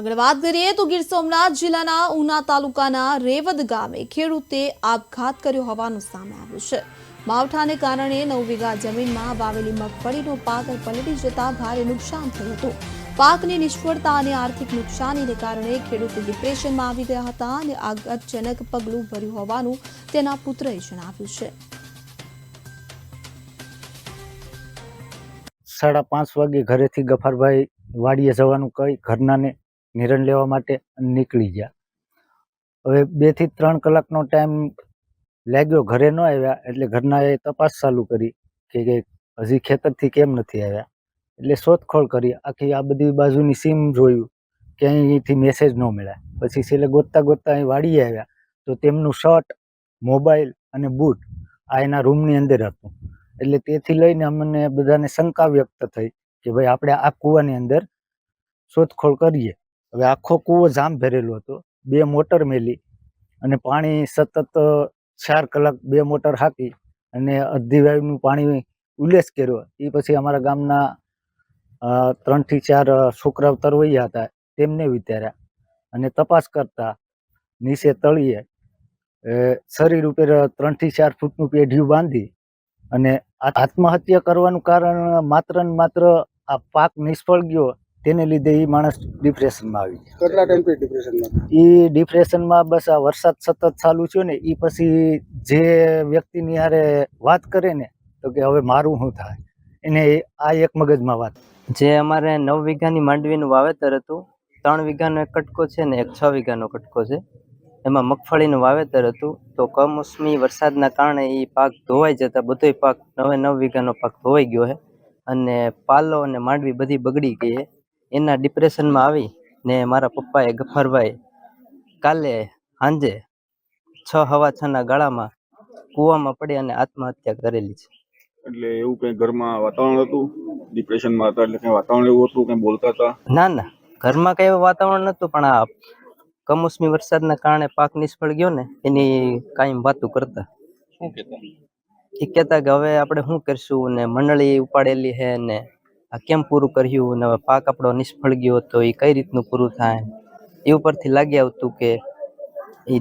આગળ વાત કરીએ તો ગીર સોમનાથ જિલ્લાના ઉના તાલુકાના રેવદ ગામે ખેડૂતે આપઘાત કર્યો હોવાનું સામે આવ્યું છે. માવઠાને કારણે નવ વીઘા જમીનમાં વાવેલી મગફળીનો પાક પલટી જતા ભારે નુકસાન થયું હતું. પાકની નિષ્ફળતા અને આર્થિક નુકસાનીને કારણે ખેડૂત ડિપ્રેશનમાં આવી ગયા હતા અને આઘાતજનક પગલું ભર્યું હોવાનું તેના પુત્રએ જણાવ્યું છે. સાડા પાંચ વાગે ઘરેથી ગફારભાઈ વાડીએ જવાનું કહી ઘરનાને નિરણ લેવા માટે નીકળી ગયા. હવે બેથી ત્રણ કલાકનો ટાઈમ લાગ્યો, ઘરે ન આવ્યા, એટલે ઘરનાએ તપાસ ચાલુ કરી કે કે હજી ખેતરથી કેમ નથી આવ્યા. એટલે શોધખોળ કરી, આખી આ બધી બાજુની સીમ જોયું ક્યાંયથી મેસેજ ન મળ્યા. પછી છેલ્લે ગોતતા ગોતતા અહીં વાડીએ આવ્યા, તો તેમનું શર્ટ, મોબાઈલ અને બૂટ આ એના રૂમની અંદર હતું. એટલે તેથી લઈને અમને બધાને શંકા વ્યક્ત થઈ કે ભાઈ આપણે આ કૂવાની અંદર શોધખોળ કરીએ. હવે આખો કૂવો જામ ભરેલો હતો. બે મોટર મેલી અને પાણી સતત ચાર કલાક બે મોટર હાકી અને અડધી વાયુનું પાણી ઉલ્લેસ કર્યો. એ પછી અમારા ગામના ત્રણથી ચાર અ, છોકરાઓ તરવૈયા હતા. તેમને વિચાર્યા અને તપાસ કરતા નીચે તળીએ શરીર ઉપર ત્રણથી ચાર ફૂટનું પેઢિયું બાંધી અને આત્મહત્યા કરવાનું કારણ માત્ર ને માત્ર આ પાક નિષ્ફળ ગયો તેને લીધે એ માણસ ડિપ્રેશનમાં આવી જાય કેટલા ટાઈમથી ડિપ્રેશનમાં એ ડિપ્રેશનમાં બસ આ વરસાદ સતત ચાલુ થયો ને એ પછી જે વ્યક્તિની હારે વાત કરે ને તો કે હવે મારું શું થાય? એને આ એક મગજમાં વાત. જે અમારે નવ વીઘાની માંડવીનું વાવેતર હતું ત્રણ વીઘાનો એક કટકો છે ને એક છ વીઘાનો કટકો છે. એમાં મગફળીનું વાવેતર હતું તો કમોસમી વરસાદના કારણે એ પાક ધોવાઈ જતા બધોય પાક નવે નવ વીઘાનો પાક ધોવાઈ ગયો છે અને પાલો અને માંડવી બધી બગડી ગઈ છે એના ડિપ્રેશનમાં આવી ને મારા પપ્પાએ ગફારભાઈ કાલે સાંજે છ હવા છના ગાળામાં કૂવામાં પડી અને આત્મહત્યા કરેલી છે. એટલે એવું કઈ ઘરમાં વાતાવરણ હતું? ડિપ્રેશનમાં હતા એટલે કઈ વાતાવરણ એવું હતું? કઈ બોલતા હતા? ના ના. ઘરમાં કઈ એવું વાતાવરણ નતું પણ આ કમોસમી વરસાદના કારણે પાક નિષ્ફળ ગયો ને એની કાયમ વાતું કરતા. શું કહેતા? એ કહેતા કે હવે આપણે શું કરશું ને મંડળી ઉપાડેલી છે ને આ કેમ પૂરું કર્યું ને પાક આપણો નિષ્ફળ ગયો તો એ કઈ રીતનું પૂરું થાય? એ ઉપરથી લાગી આવતું કે એ